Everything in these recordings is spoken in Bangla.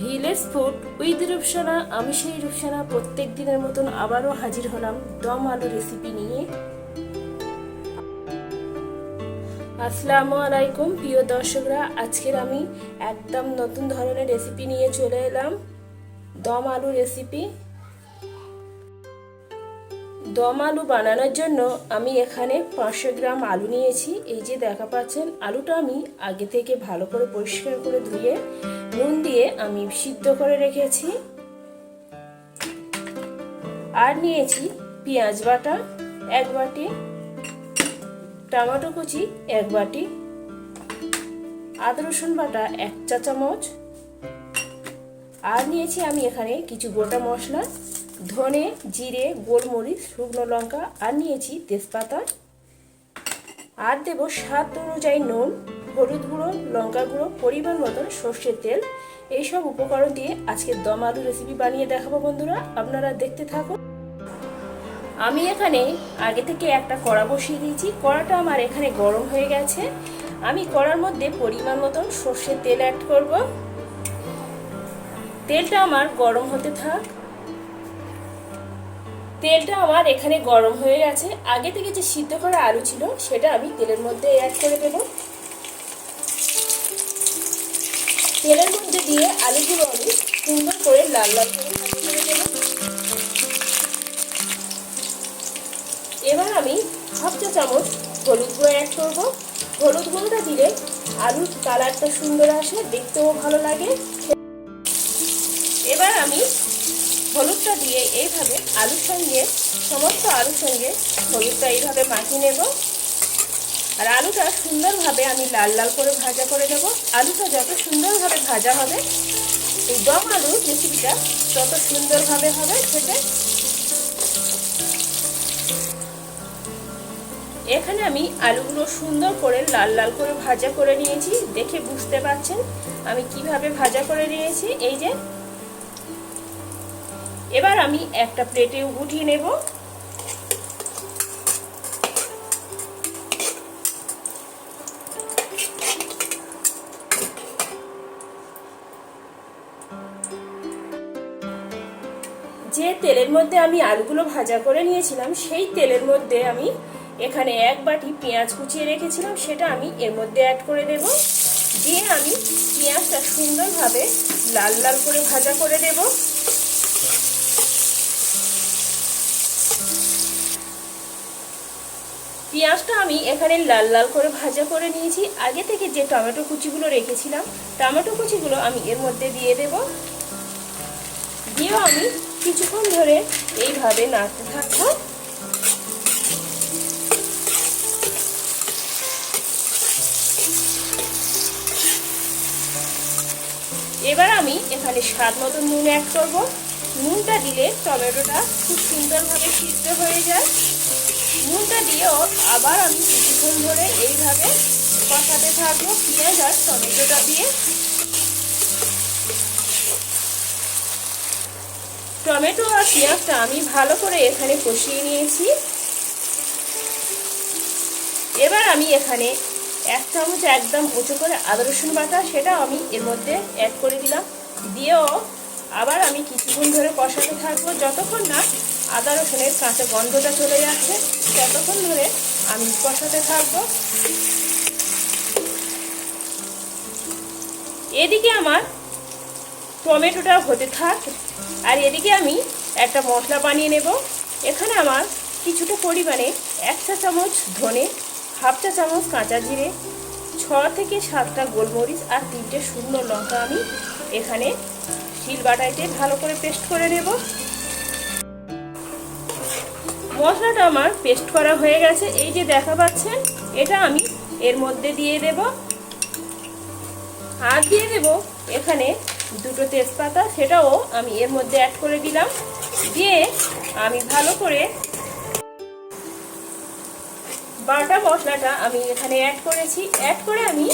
Village food with Rupsana. আমি সেই রূপসানা প্রত্যেক দিনের মতন আবারও হাজির হলাম দম আলু রেসিপি নিয়ে। আসসালামু আলাইকুম, প্রিয় দর্শকরা। আজকের আমি একদম নতুন ধরনের রেসিপি নিয়ে চলে এলাম। দম আলু রেসিপি দম আলু বানানোর জন্য আমি এখানে পাঁচশো গ্রাম আলু নিয়েছি। এই যে দেখা পাচ্ছেন, আলুটা আমি আগে থেকে ভালো করে পরিষ্কার করে ধুয়ে, নুন দিয়ে আমি সিদ্ধ করে রেখেছি। আর নিয়েছি পেঁয়াজ বাটা এক বাটি, টমেটো কুচি এক বাটি, আদা রসুন বাটা এক চা চামচ আর নিয়েছি আমি এখানে কিছু গোটা মশলা। ধনে, জিরে, গোলমরিচ, শুকনো লঙ্কা, আর নিয়েছি তেজপাতা। আর দেব স্বাদ অনুযায়ী নুন, হলুদ গুঁড়ো, লঙ্কা গুঁড়ো, পরিমাণ মতন সর্ষের তেল। এইসব উপকরণ দিয়ে আজকে দম আলু রেসিপি বানিয়ে দেখাবো বন্ধুরা, আপনারা দেখতে থাকুন। আমি এখানে আগে থেকে একটা কড়া বসিয়ে দিয়েছি, কড়াটা আমার এখানে গরম হয়ে গেছে। আমি কড়ার মধ্যে পরিমাণ মতন সর্ষের তেল অ্যাড করব। তেলটা আমার গরম হতে থাক। তেলটা আমার এখানে গরম হয়ে গেছে। আগে থেকে যে সিদ্ধ করা আলু ছিল, সেটা আমি তেলের মধ্যে অ্যাড করে দেব। তেলের মধ্যে দিয়ে আলুগুলো আমি সুন্দর করে লাল লাল করে এবার আমি হাফ চা চামচ হলুদ গুঁড়ো অ্যাড করব। হলুদ গুঁড়োটা দিলে আলুর কালারটা সুন্দর আসে, দেখতেও ভালো লাগে। এবার আমি হলুদটা দিয়ে এইভাবে আলুর সঙ্গে, সমস্ত আলুর সঙ্গে হলুদটা এইভাবে মাখিয়ে নেব। আর আলুটা সুন্দরভাবে আমি লাল লাল করে ভাজা করে দেব আলুটা যত সুন্দরভাবে ভাজা হবে, এই দম আলুর রেসিপিটা তত সুন্দরভাবে হবে খেতে। এখানে আমি আলুগুলো সুন্দর করে লাল লাল করে ভাজা করে নিয়েছি। দেখে বুঝতে পারছেন আমি কীভাবে ভাজা করে নিয়েছি। এই যে এবার আমি একটা প্লেটে উঠিয়ে নেব। যে তেলের মধ্যে আমি আলুগুলো ভাজা করে নিয়েছিলাম, সেই তেলের মধ্যে আমি এখানে এক বাটি পেঁয়াজ কুচিয়ে রেখেছিলাম, সেটা আমি এর মধ্যে অ্যাড করে দেব। দিয়ে আমি পেঁয়াজটা সুন্দরভাবে লাল লাল করে ভাজা করে দেব। পেঁয়াজটা আমি এখানে লাল লাল করে ভাজা করে নিয়েছি। আগে থেকে যে টমেটো কুচিগুলো রেখেছিলাম, টমেটো কুচিগুলো আমি এর মধ্যে দিয়ে দেব। দিয়েও আমি কিছুক্ষণ ধরে এইভাবে নাড়তে থাকব। এবার আমি এখানে স্বাদ মতো নুন অ্যাড করব। নুনটা দিলে টমেটোটা খুব সুন্দরভাবে সিদ্ধ হয়ে যায়। নুনটা দিয়েও আবার আমি কিছুক্ষণ ধরে এইভাবে কষাতে থাকব। পেঁয়াজ আর টমেটোটা দিয়ে। টমেটো আর পেঁয়াজটা আমি ভালো করে এখানে কষিয়ে নিয়েছি। এবার আমি এখানে এক চামচ একদম উঁচু করে আদা রসুন বাটা সেটা আমি এর মধ্যে অ্যাড করে দিলাম। দিয়েও আবার আমি কিছুক্ষণ ধরে কষাতে থাকব। যতক্ষণ না আদা রসুনের কাঁচা গন্ধটা চলে যাচ্ছে, ততক্ষণ ধরে আমি কষাতে থাকব। এদিকে আমার টমেটোটা হতে থাক, আর এদিকে আমি একটা মশলা বানিয়ে নেব। এখানে আমার কিছুটা পরিমাণে এক চা চামচ ধনে, হাফ চা চামচ কাঁচা জিরে, ছ থেকে সাতটা গোলমরিচ, আর তিনটে শুকনো লঙ্কা আমি এখানে শিল বাটাইতে ভালো করে পেস্ট করে নেব। মশলাটা আমার পেস্ট করা হয়ে গেছে। এই যে দেখা পাচ্ছেন এটা আমি এর মধ্যে দিয়ে দেব। আর দিয়ে দেব এখানে দুটো তেজপাতা, সেটাও আমি এর মধ্যে অ্যাড করে দিলাম। দিয়ে আমি ভালো করে বাটা মশলাটা আমি এখানে অ্যাড করেছি। অ্যাড করে আমি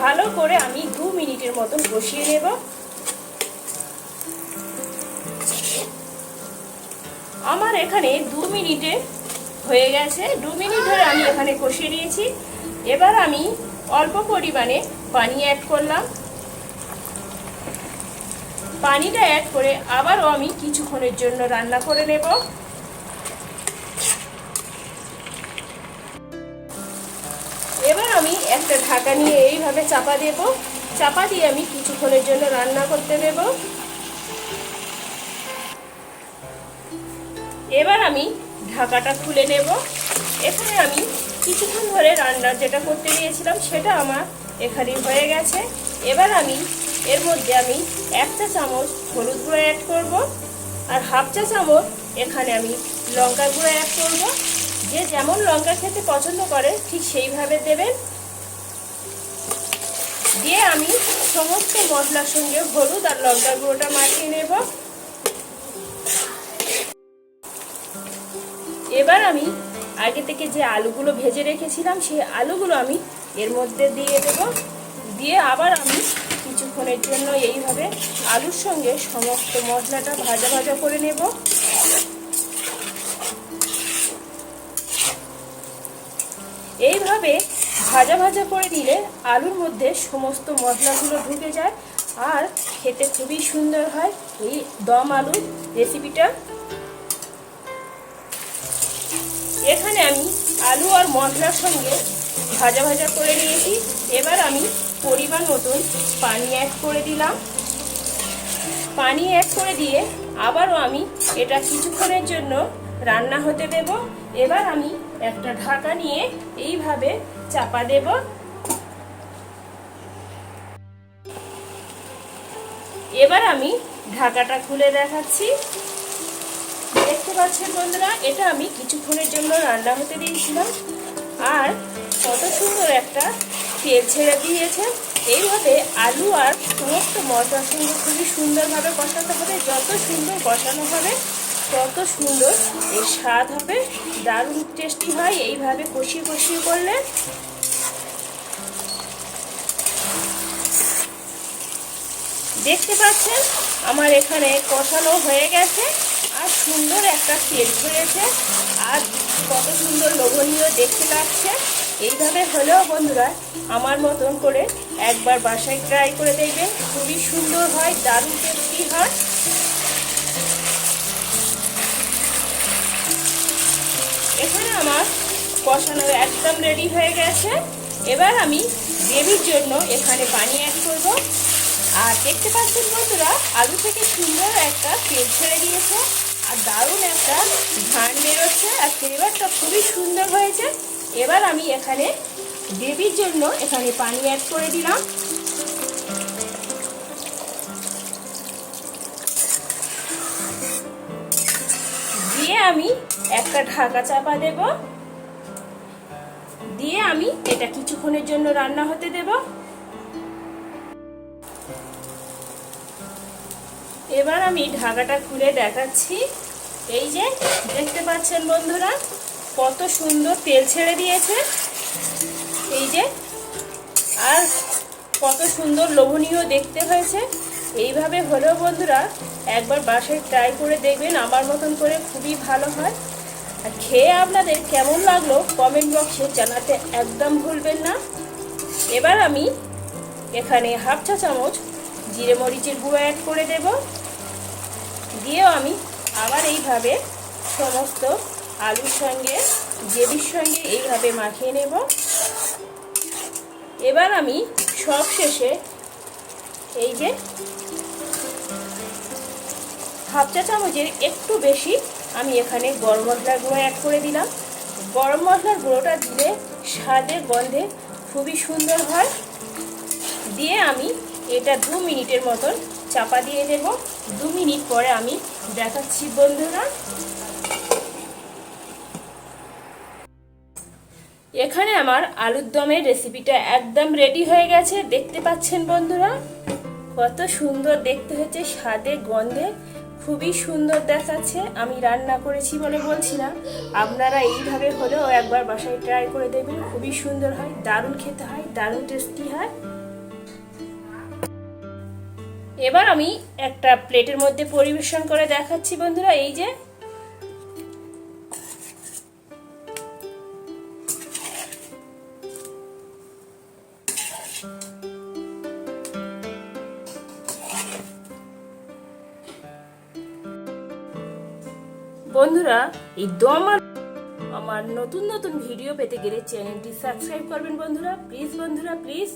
ভালো করে আমি দু মিনিটের মতন বসিয়ে নেব। আমার এখানে দু মিনিটে হয়ে গেছে। দু মিনিট ধরে আমি এখানে কষিয়ে নিয়েছি। এবার আমি অল্প পরিমাণে পানি অ্যাড করলাম। পানিটা অ্যাড করে আবারও আমি কিছুক্ষণের জন্য রান্না করে নেব। এবার আমি একটা ঢাকা নিয়ে এইভাবে চাপা দেব। চাপা দিয়ে আমি কিছুক্ষণের জন্য রান্না করতে দেব এবার আমি ঢাকাটা খুলে নেব। এখানে আমি কিছুক্ষণ ধরে রান্না যেটা করতে দিয়েছিলাম সেটা আমার এখানে হয়ে গেছে। এবার আমি এর মধ্যে আমি এক চা চামচ হলুদ গুঁড়ো অ্যাড করব আর হাফ চা চামচ এখানে আমি লঙ্কার গুঁড়ো অ্যাড করব। যে যেমন লঙ্কা খেতে পছন্দ করে, ঠিক সেইভাবে দেবেন। দিয়ে আমি সমস্ত মশলার সঙ্গে হলুদ আর লঙ্কার গুঁড়োটা মাখিয়ে নেব। এবার আমি আগে থেকে যে আলুগুলো ভেজে রেখেছিলাম, সেই আলুগুলো আমি এর মধ্যে দিয়ে দেব। দিয়ে আবার আমি কিছুক্ষণের জন্য এইভাবে আলুর সঙ্গে সমস্ত মশলাটা ভাজা ভাজা করে নেব। এইভাবে ভাজা ভাজা করে দিলে আলুর মধ্যে সমস্ত মশলাগুলো ঢুকে যায়। আর খেতে খুবই সুন্দর হয় এই দম আলুর রেসিপিটা এখানে আমি আলু আর মশলার সঙ্গে ভাজা ভাজা করে নিয়েছি। এবার আমি পরিমাণ মতন পানি অ্যাড করে দিলাম। পানি অ্যাড করে দিয়ে আবারও আমি এটা কিছুক্ষণের জন্য রান্না হতে দেব। এবার আমি একটা ঢাকা নিয়ে এইভাবে চাপা দেব। এবার আমি ঢাকাটা খুলে দেখাচ্ছি। দেখতে পাচ্ছেন বন্ধুরা? এটা আমি কিছুক্ষণের জন্য রান্না হতে দিয়েছিলাম। আর কত সুন্দর একটা তেল ছেড়ে দিয়েছে। এইভাবে আলু আর সমস্ত মশলার সঙ্গে খুবই সুন্দরভাবে কষাতে হবে। যত সুন্দর কষানো হবে, তত সুন্দর এর স্বাদ হবে। দারুণ টেস্টি হয়। এইভাবে কষিয়ে কষিয়ে করলে দেখতে পাচ্ছেন, আমার এখানে কষানো হয়ে গেছে। আর সুন্দর একটা তেল ছেড়েছে আর কত সুন্দর লোভনীয় দেখতে লাগছে। এইভাবে হলেও বন্ধুরা, আমার মতন করে একবার বাসায় ট্রাই করে দেখবেন খুবই সুন্দর হয়, দারুণ টেস্টি হয়। এখানে আমার কষানো একদম রেডি হয়ে গেছে। এবার আমি গ্রেভির জন্য এখানে পানি অ্যাড করব। আর দেখতে পাচ্ছেন বন্ধুরা, আলু থেকে সুন্দর একটা তেল ছেড়ে দিয়েছে। আর দারুণ একটা ধান বেরোচ্ছে আর ফ্লেভারটা খুবই সুন্দর হয়েছে। এবার আমি এখানে গ্রেভির জন্য এখানে পানি অ্যাড করে দিলাম। দিয়ে আমি একটা ঢাকা চাপা দেব। দিয়ে আমি এটা কিছুক্ষণের জন্য রান্না হতে দেব। এবার আমি ঢাকাটা খুলে দেখাচ্ছি। এই যে, দেখতে পাচ্ছেন বন্ধুরা, কত সুন্দর তেল ছেড়ে দিয়েছে। এই যে, আর কত সুন্দর লোভনীয় দেখতে হয়েছে। এইভাবে হলেও বন্ধুরা, একবার বাসায় ট্রাই করে দেখবেন, আমার মতন করে খুবই ভালো হয়। আর খেয়ে আপনাদের কেমন লাগল কমেন্ট বক্সে জানাতে একদম ভুলবেন না। এবার আমি এখানে হাফ চা চামচ জিরে মরিচের গুঁড়ো অ্যাড করে দেব। দিয়েও আমি আবার এইভাবে সমস্ত আলুর সঙ্গে জেবির সঙ্গে এইভাবে মাখিয়ে নেব। এবার আমি সব শেষে এই যে হাফ চা চামচের একটু বেশি আমি এখানে গরম মশলার গুঁড়ো অ্যাড করে দিলাম। গরম মশলার গুঁড়োটা দিলে স্বাদে গন্ধে খুবই সুন্দর হয়। দিয়ে আমি এটা দু মিনিটের মতন চাপা দিয়ে দেব দু মিনিট পরে আমি দেখাচ্ছি বন্ধুরা। এখানে আমার আলুর দমের রেসিপিটা একদম রেডি হয়ে গেছে। দেখতে পাচ্ছেন বন্ধুরা? কত সুন্দর দেখতে হয়েছে স্বাদে গন্ধে খুবই সুন্দর দেখাচ্ছে। আমি রান্না করেছি বলে বলছি না। আপনারা এইভাবে হলেও একবার বাসায় ট্রাই করে দেবেন খুবই সুন্দর হয়, দারুণ খেতে হয়, দারুণ টেস্টি হয়। এবার আমি একটা প্লেটের মধ্যে পরিবেশন করে দেখাচ্ছি বন্ধুরা, এই যে। বন্ধুরা, এই আমার আমার নতুন নতুন ভিডিও পেতে গেলে চ্যানেলটি সাবস্ক্রাইব করবেন বন্ধুরা। প্লিজ বন্ধুরা, প্লিজ।